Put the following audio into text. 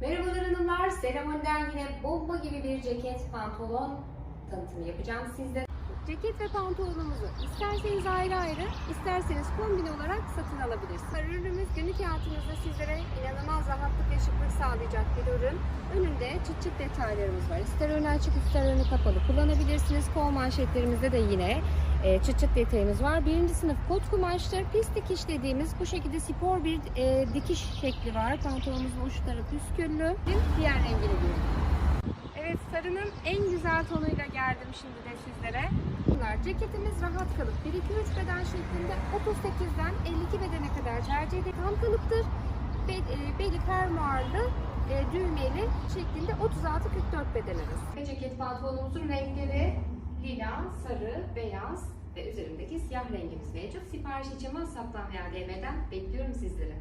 Merhabalar hanımlar, Ceremoniden yine bomba gibi bir ceket, pantolon tanıtımı yapacağım sizde. Ceket ve pantolonumuzu isterseniz ayrı ayrı, isterseniz kombin olarak satın alabilirsiniz. Ürünümüz günlük hayatınızda sizlere şıklık sağlayacak bir ürün. Önünde çıt çıt detaylarımız var. İster önü açık ister önü kapalı kullanabilirsiniz. Kol manşetlerimizde de yine e, çıt çıt detayımız var. Birinci sınıf kot kumaştır. Pis dikiş dediğimiz bu şekilde spor bir e, dikiş şekli var. Pantolonumuzun uçları püsküllü. Diğer rengini görün. Evet sarının en güzel tonuyla geldim şimdi de sizlere. Bunlar ceketimiz rahat kalıp 1-2-3 beden şeklinde 38'den 52 bedene kadar tercih. Tam kalıptır. E, beli fermuarlı e, düğmeli şeklinde 36-44 beden arası. Ceket pantolonumuzun renkleri lila, sarı, beyaz ve üzerindeki siyah rengimiz mevcut. Sipariş için WhatsApp'tan veya DM'den bekliyorum sizleri.